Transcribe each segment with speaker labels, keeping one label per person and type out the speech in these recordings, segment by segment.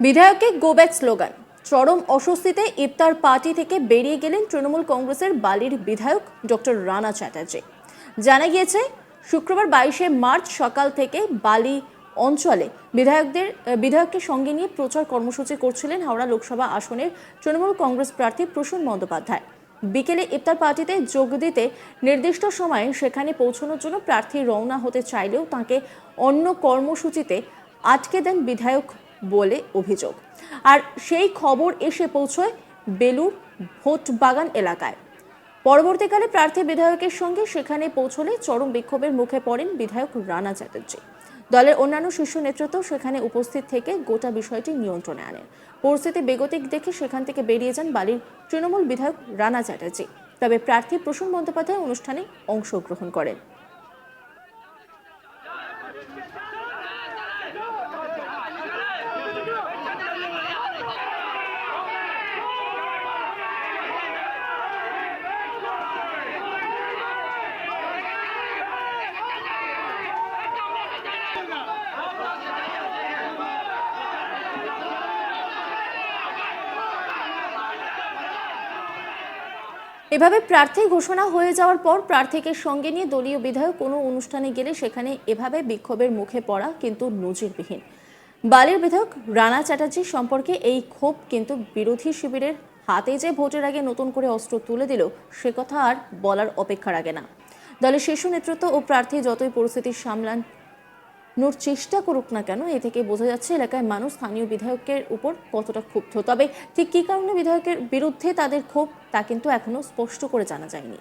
Speaker 1: বিধায়ককে go back slogan, চরম অস্বস্তিতে ইফতার পার্টি থেকে বেরিয়ে গেলেন তৃণমূল কংগ্রেসের বালির বিধায়ক ডক্টর রানা চ্যাটার্জি। জানা গিয়েছে, শুক্রবার বাইশে মার্চ সকাল থেকে বালি অঞ্চলে বিধায়কদের বিধায়ককে সঙ্গে নিয়ে প্রচার কর্মসূচি করছিলেন হাওড়া লোকসভা আসনের তৃণমূল কংগ্রেস প্রার্থী প্রসূন বন্দ্যোপাধ্যায়। বিকেলে ইফতার পার্টিতে যোগ দিতে নির্দিষ্ট সময়ে সেখানে পৌঁছানোর জন্য প্রার্থী রওনা হতে চাইলেও তাকে অন্য কর্মসূচিতে আটকে দেন বিধায়ক বলে অভিযোগ। আর সেই খবর এসে পৌঁছয় বেলুর ভোট বাগান এলাকায়। পরবর্তীকালে প্রার্থী বিধায়কের সঙ্গে সেখানে পৌঁছলে চরম বিক্ষোভের মুখে পড়েন বিধায়ক রানা চ্যাটার্জি। দলের অন্যান্য শীর্ষ নেতৃত্ব সেখানে উপস্থিত থেকে গোটা বিষয়টি নিয়ন্ত্রণে আনেন। পরিস্থিতি বেগতিক দেখে সেখান থেকে বেরিয়ে যান বালির তৃণমূল বিধায়ক রানা চ্যাটার্জি। তবে প্রার্থী প্রসূন বন্দ্যোপাধ্যায় অনুষ্ঠানে অংশগ্রহণ করেন। এভাবে প্রার্থী ঘোষণা হয়ে যাওয়ার পর প্রার্থীকে সঙ্গে নিয়ে দলীয় বিধায়ক কোনো অনুষ্ঠানে গেলে সেখানে এভাবে বিক্ষোভের মুখে পড়া কিন্তু নজিরবিহীন। বালির বিধায়ক রানা চ্যাটার্জি সম্পর্কে এই ক্ষোভ কিন্তু বিরোধী শিবিরের হাতে যে ভোটের আগে নতুন করে অস্ত্র তুলে দিল, সে কথা আর বলার অপেক্ষা রাখে না। দলের শীর্ষ নেতৃত্ব ও প্রার্থী যতই পরিস্থিতি সামলান নোর চেষ্টা করুক না কেন, এ থেকে বোঝা যাচ্ছে এলাকায় মানুষ স্থানীয় বিধায়কের উপর কতটা ক্ষুব্ধ। তবে ঠিক কী কারণে বিধায়কের বিরুদ্ধে তাদের ক্ষোভ, তা কিন্তু এখনও স্পষ্ট করে জানা যায়নি।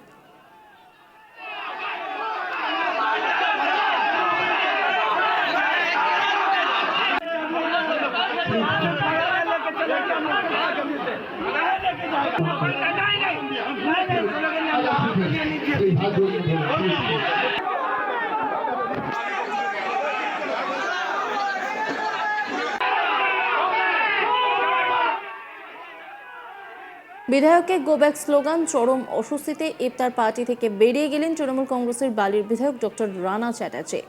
Speaker 1: বিধায়ককে গো ব্যাক স্লোগান চরম অস্বস্তিতে ইফতার পার্টি থেকে বেরিয়ে গেলেন তৃণমূল কংগ্রেসের বালির বিধায়ক ডক্টর রানা চ্যাটার্জি।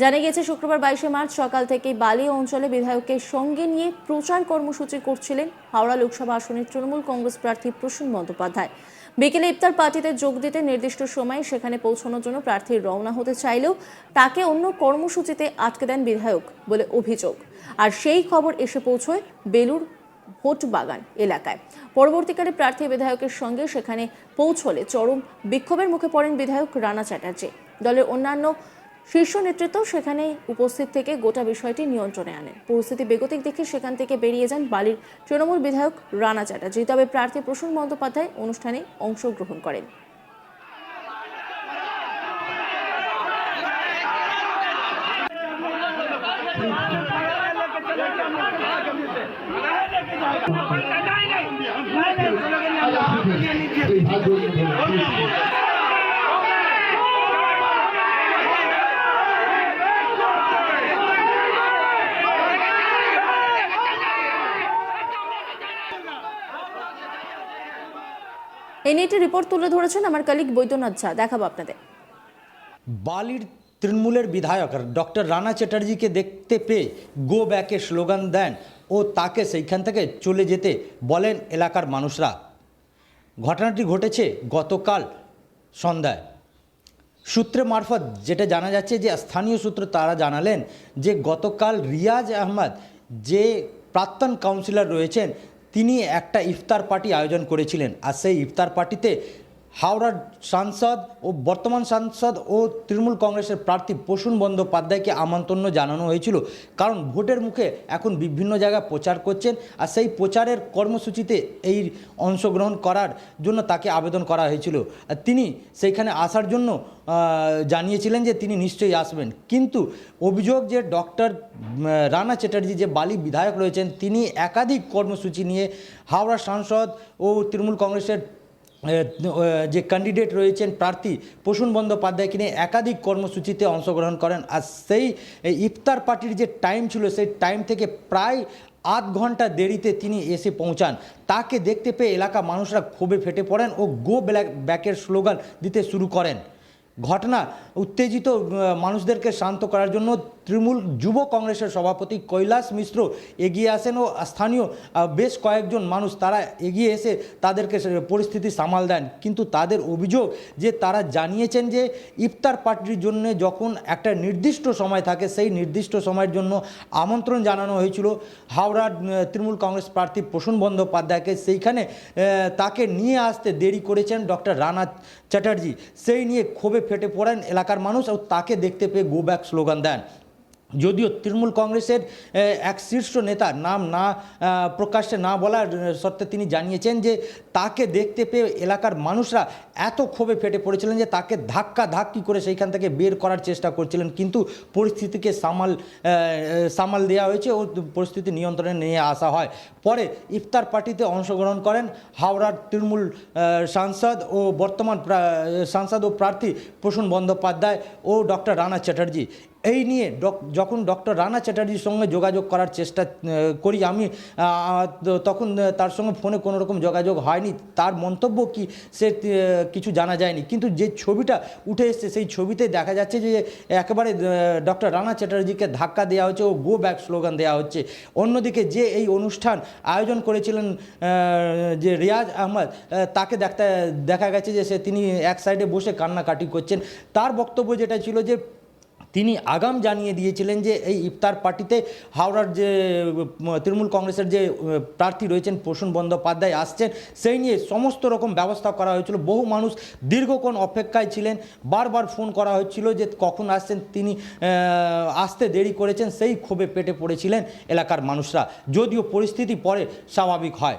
Speaker 1: জানা গেছে শুক্রবার বাইশে মার্চ সকাল থেকে বালি অঞ্চলে বিধায়ককে সঙ্গে নিয়ে প্রচার কর্মসূচি করছিলেন হাওড়া লোকসভা আসনের তৃণমূল কংগ্রেস প্রার্থী প্রসূন বন্দ্যোপাধ্যায়। বিকেলে ইফতার পার্টিতে যোগ দিতে নির্দিষ্ট সময়ে সেখানে পৌঁছানোর জন্য প্রার্থী রওনা হতে চাইলেও তাকে অন্য কর্মসূচিতে আটকে দেন বিধায়ক বলে অভিযোগ। আর সেই খবর এসে পৌঁছয় বেলুর ভোট বাগান এলাকায়। পরবর্তীকালে প্রার্থী বিধায়কের সঙ্গে সেখানে পৌঁছলে চরম বিক্ষোভের মুখে পড়েন বিধায়ক রানা চ্যাটার্জি। দলের অন্যান্য শীর্ষ নেতৃত্ব সেখানে উপস্থিত থেকে গোটা বিষয়টি নিয়ন্ত্রণে আনেন। পরিস্থিতি বেগতিক দেখে সেখান থেকে বেরিয়ে যান বালির তৃণমূল বিধায়ক রানা চ্যাটার্জি। তবে প্রার্থী প্রসূন বন্দ্যোপাধ্যায় অনুষ্ঠানে অংশগ্রহণ করেন। এই নিয়ে একটি রিপোর্ট তুলে ধরেছেন আমার কালিক বৈদ্যনাথ ঝা। দেখাবো আপনাদের।
Speaker 2: বালির তৃণমূলের বিধায়ক ডক্টর রানা চ্যাটার্জিকে দেখতে পেয়ে গো ব্যাকে স্লোগান দেন ও তাকে সেইখান থেকে চলে যেতে বলেন এলাকার মানুষরা। ঘটনাটি ঘটেছে গতকাল সন্ধ্যায়। সূত্রে মারফত যেটা জানা যাচ্ছে যে স্থানীয় সূত্র তারা জানালেন যে গতকাল রিয়াজ আহমদ যে প্রাক্তন কাউন্সিলর রয়েছেন, তিনি একটা ইফতার পার্টি আয়োজন করেছিলেন। আর সেই ইফতার পার্টিতে হাওড়ার সাংসদ ও বর্তমান সাংসদ ও তৃণমূল কংগ্রেসের প্রার্থী প্রসূন বন্দ্যোপাধ্যায়কে আমন্ত্রণ জানানো হয়েছিল। কারণ ভোটের মুখে এখন বিভিন্ন জায়গায় প্রচার করছেন আর সেই প্রচারের কর্মসূচিতে এই অংশগ্রহণ করার জন্য তাকে আবেদন করা হয়েছিল। আর তিনি সেইখানে আসার জন্য জানিয়েছিলেন যে তিনি নিশ্চয়ই আসবেন। কিন্তু অভিযোগ যে ডক্টর রানা চ্যাটার্জি যে বালি বিধায়ক রয়েছেন, তিনি একাধিক কর্মসূচি নিয়ে হাওড়া সাংসদ ও তৃণমূল কংগ্রেসের যে ক্যান্ডিডেট রয়েছেন প্রার্থী প্রসূন বন্দ্যোপাধ্যায়কে নিয়ে একাধিক কর্মসূচিতে অংশগ্রহণ করেন। আর সেই ইফতার পার্টির যে টাইম ছিল, সেই টাইম থেকে প্রায় আধ ঘণ্টা দেরিতে তিনি এসে পৌঁছান। তাকে দেখতে পেয়ে এলাকা মানুষরা ক্ষোভে ফেটে পড়েন ও গো ব্ল্যাক ব্যাকের স্লোগান দিতে শুরু করেন। ঘটনা উত্তেজিত মানুষদেরকে শান্ত করার জন্য তৃণমূল যুব কংগ্রেসের সভাপতি কৈলাস মিশ্র এগিয়ে আসেন ও স্থানীয় বেশ কয়েকজন মানুষ তারা এগিয়ে এসে তাদেরকে পরিস্থিতি সামাল দেন। কিন্তু তাদের অভিযোগ যে তারা জানিয়েছেন যে ইফতার পার্টির জন্য যখন একটা নির্দিষ্ট সময় থাকে, সেই নির্দিষ্ট সময়ের জন্য আমন্ত্রণ জানানো হয়েছিল। হাওড়ার তৃণমূল কংগ্রেস প্রার্থী প্রসূন বন্দ্যোপাধ্যায়কে। সেইখানে তাকে নিয়ে আসতে দেরি করেছেন ডক্টর রানা চ্যাটার্জি। সেই নিয়ে ক্ষোভে ফেটে পড়েন এলাকার মানুষ ও তাকে দেখতে পেয়ে গো ব্যাক স্লোগান দেন। যদিও তৃণমূল কংগ্রেসের এক শীর্ষ নেতা নাম না প্রকাশ্যে না বলার সত্ত্বে তিনি জানিয়েছেন যে তাকে দেখতে পেয়ে এলাকার মানুষরা এত ক্ষোভে ফেটে পড়েছিলেন যে তাকে ধাক্কা ধাক্কি করে সেইখান থেকে বের করার চেষ্টা করছিলেন। কিন্তু পরিস্থিতিকে সামাল সামাল দেওয়া হয়েছে ও পরিস্থিতি নিয়ন্ত্রণে নিয়ে আসা হয়। পরে ইফতার পার্টিতে অংশগ্রহণ করেন হাওড়ার তৃণমূল সাংসদ ও বর্তমান সাংসদ ও প্রার্থী প্রসূন বন্দ্যোপাধ্যায় ও ডক্টর রানা চ্যাটার্জি। এই নিয়ে ডক- যখন ডক্টর রানা চ্যাটার্জির সঙ্গে যোগাযোগ করার চেষ্টা করি আমি তখন তার সঙ্গে ফোনে কোনো রকম যোগাযোগ হয়নি। তার মন্তব্য কি সে কিছু জানা যায়নি। কিন্তু যে ছবিটা উঠে এসছে, সেই ছবিতে দেখা যাচ্ছে যে, একেবারে ডক্টর রানা চ্যাটার্জিকে ধাক্কা দেওয়া হচ্ছে ও গো ব্যাক স্লোগান দেওয়া হচ্ছে। অন্যদিকে যে এই অনুষ্ঠান আয়োজন করেছিলেন যে রিয়াজ আহমদ তাকে দেখতে, দেখা গেছে যে সে, তিনি এক সাইডে বসে কান্নাকাটি করছেন। তার বক্তব্য যেটা ছিল যে তিনি আগাম জানিয়ে দিয়েছিলেন যে এই ইফতার পার্টিতে হাওড়ার যে তৃণমূল কংগ্রেসের যে প্রার্থী রয়েছেন প্রসূন বন্দ্যোপাধ্যায় আসছেন, সেই নিয়ে সমস্ত রকম ব্যবস্থা করা হয়েছিল। বহু মানুষ দীর্ঘক্ষণ অপেক্ষায় ছিলেন। বারবার ফোন করা হয়েছিল যে কখন আসছেন তিনি আসতে দেরি করেছেন, সেই ক্ষোভে পেটে পড়েছিলেন এলাকার মানুষরা। যদিও পরিস্থিতি পরে স্বাভাবিক হয়।